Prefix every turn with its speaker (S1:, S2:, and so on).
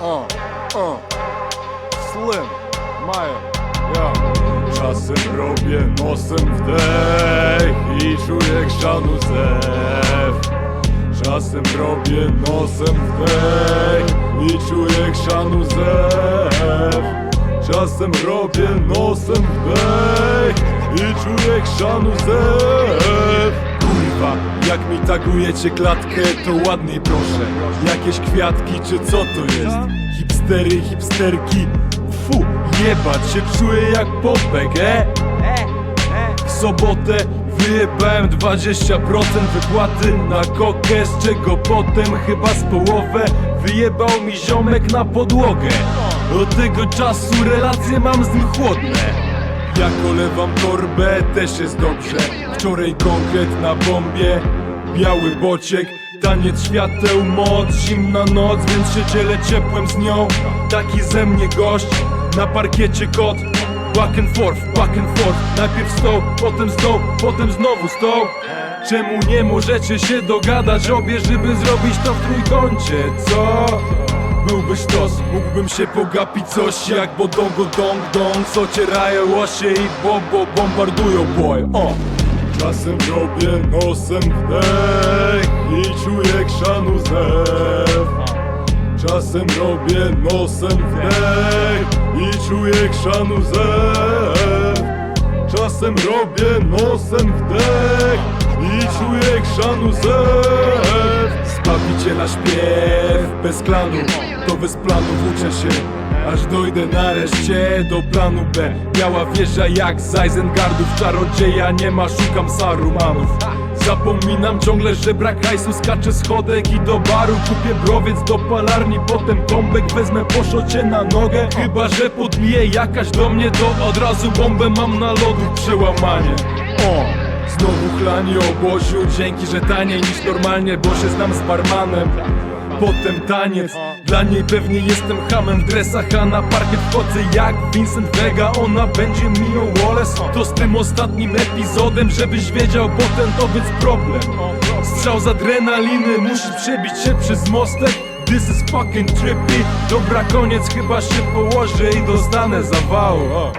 S1: Uh, uh. Slim, Mają, ja. Czasem robię nosem wdech i czuję chrzanu zew. Czasem robię nosem wdech i czuję chrzanu zew. Czasem robię nosem wdech i czuję chrzanu zew jak mi tagujecie klatkę, to ładniej proszę. Jakieś kwiatki, czy co to jest? Hipstery, hipsterki. Fu, jebać się czuję jak popek, e? W sobotę wyjebałem 20% wypłaty na kokę Z czego potem chyba z połowę wyjebał mi ziomek na podłogę. Od tego czasu relacje mam z nim chłodne. Jak olewam torbę, też jest dobrze. Wczoraj konkret na bombie Biały bociek, taniec świateł, moc Zimna noc, więc się dzielę ciepłem z nią. Taki ze mnie gość, na parkiecie kot. Back and forth, back and forth. Najpierw stoł, potem stoł, potem znowu stoł Czemu nie możecie się dogadać? Obie, żeby zrobić to w trójkącie, co? Byłby sztos, mógłbym się pogapić coś jak bodongo dong dong. Co cierają łosie i bobo bombardują boy o. Czasem robię nosem wdech i czuję chrzanu zew. Czasem robię nosem wdech i czuję chrzanu zew. Czasem robię nosem wdech i czuję chrzanu zew. Zbawiciela śpiew bez klanu To bez planów uczę się Aż dojdę nareszcie do planu B. Biała wieża jak z Isengardów. Czarodzieja nie ma, szukam sarumanów. Zapominam ciągle, że brak hajsu Skaczę schodek i do baru. Kupię browiec do palarni Potem tombek wezmę po szocie na nogę. Chyba, że podbije jakaś do mnie To od razu bombę mam na lodów przełamanie. O! Znowu chlanie oboziu Dzięki, że taniej niż normalnie Bo się znam z barmanem Potem taniec. Dla niej pewnie jestem hamem w dresach A na parkiet wchodzę jak Vincent Vega. Ona będzie Mio Wallace. To z tym ostatnim epizodem Żebyś wiedział, bo ten to być problem. Strzał z adrenaliny Musisz przebić się przez mostek. This is fucking trippy. Dobra, koniec, chyba się położę I dostanę zawału.